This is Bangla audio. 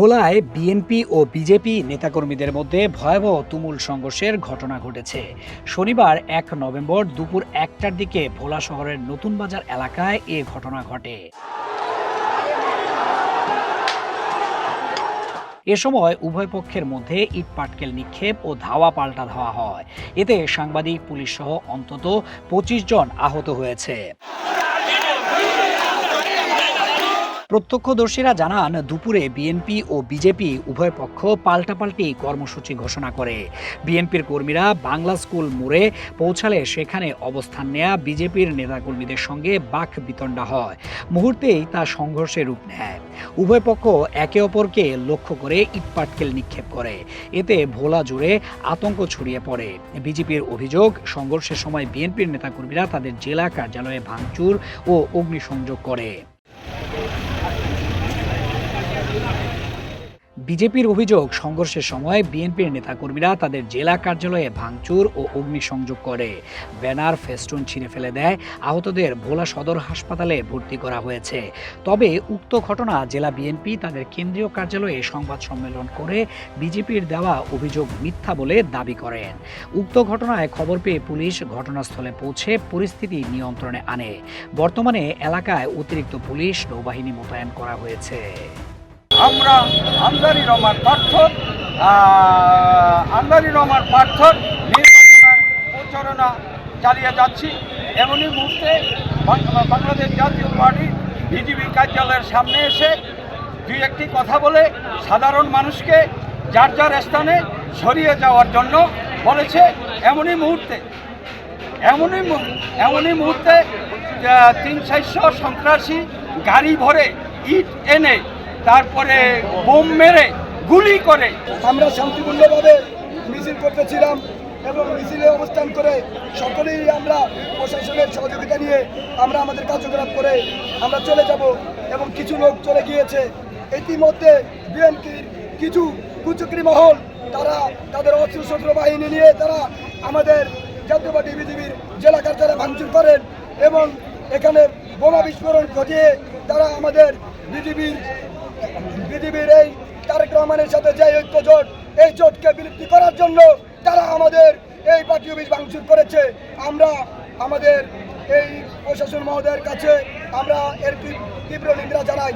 ভোলায় বিএনপি ও বিজেপি নেতাকর্মীদের মধ্যে ভয়াবহ তুমুল সংঘর্ষের ঘটনা ঘটেছে। শনিবার এক নভেম্বর দুপুর একটার দিকে ভোলা শহরের নতুন বাজার এলাকায় এ ঘটনা ঘটে। এ সময় উভয় পক্ষের মধ্যে ইট পাটকেল নিক্ষেপ ও ধাওয়া পাল্টা ধাওয়া হয়। এতে সাংবাদিক, পুলিশ সহ অন্তত পঁচিশ জন আহত হয়েছে। প্রত্যক্ষদর্শীরা জানান, দুপুরে বিএনপি ও বিজেপি উভয় পক্ষ পাল্টাপাল্টি কর্মসূচি ঘোষণা করে। বিএনপির কর্মীরা বাংলা স্কুল মোড়ে পৌঁছালে সেখানে অবস্থান নেয়া বিজেপির নেতাকর্মীদের সঙ্গে বাক বিতণ্ডা হয়। মুহূর্তেই তা সংঘর্ষের রূপ নেয়। উভয় পক্ষ একে অপরকে লক্ষ্য করে ইটপাটকেল নিক্ষেপ করে। এতে ভোলা জুড়ে আতঙ্ক ছড়িয়ে পড়ে। বিজেপির অভিযোগ, সংঘর্ষের সময় বিএনপির নেতাকর্মীরা তাদের জেলা কার্যালয়ে ভাঙচুর ও অগ্নিসংযোগ করে। বিজেপির অভিযোগ, সংঘর্ষের সময় বিএনপির নেতাকর্মীরা তাদের জেলা কার্যালয়ে ভাঙচুর ও অগ্নিসংযোগ করে। ব্যানার ফেস্টুন ছিঁড়ে ফেলে দেয়, আহতদের ভোলা সদর হাসপাতালে ভর্তি করা হয়েছে। তবে উক্ত ঘটনা জেলা বিএনপি তাদের কেন্দ্রীয় কার্যালয়ে সংবাদ সম্মেলন করে বিজেপির দেওয়া অভিযোগ মিথ্যা বলে দাবি করেন। উক্ত ঘটনায় খবর পেয়ে পুলিশ ঘটনাস্থলে পৌঁছে পরিস্থিতি নিয়ন্ত্রণে আনে। বর্তমানে এলাকায় অতিরিক্ত পুলিশ নৌবাহিনী মোতায়েন করা হয়েছে। আমরা আমদানি রমার পার্থক আমদানি রমার পার্থক নির্বাচনের প্রচারণা চালিয়ে যাচ্ছি। এমনই মুহূর্তে বাংলাদেশ জাতীয় পার্টি বিজেপি কার্যালয়ের সামনে এসে দুই একটি কথা বলে সাধারণ মানুষকে যার যার স্থানে সরিয়ে যাওয়ার জন্য বলেছে, এমনই মুহূর্তে, এমনই এমনই মুহূর্তে তিন চারশো সন্ত্রাসী গাড়ি ভরে ইট এনে তারপরে বোম মেরে গুলি করে। আমরা শান্তিপূর্ণভাবে মিছিল করতেছিলাম এবং মিছিলে অবস্থান করে সকলেই আমরা প্রশাসনের সহযোগিতা নিয়ে আমরা আমাদের কার্যকলাপ করে আমরা চলে যাব এবং কিছু লোক চলে গিয়েছে। ইতিমধ্যে বিএনপির কিছু কুচক্রি মহল, তারা তাদের অস্ত্রশস্ত্র বাহিনী নিয়ে তারা আমাদের জাতীয়বাদী বিজেপির জেলা কার্যালয়ে ভাঙচুর করেন এবং এখানে বোমা বিস্ফোরণ ঘটিয়ে তারা আমাদের বিজেপির বিজেপির এই তারেক রহমানের সাথে যে ঐক্য জোট, এই জোটকে বিলুপ্তি করার জন্য তারা আমাদের এই পার্টি অফিস ভাঙচুর করেছে। আমরা আমাদের এই প্রশাসন মহোদয়ের কাছে আমরা এর তীব্র নিন্দা জানাই।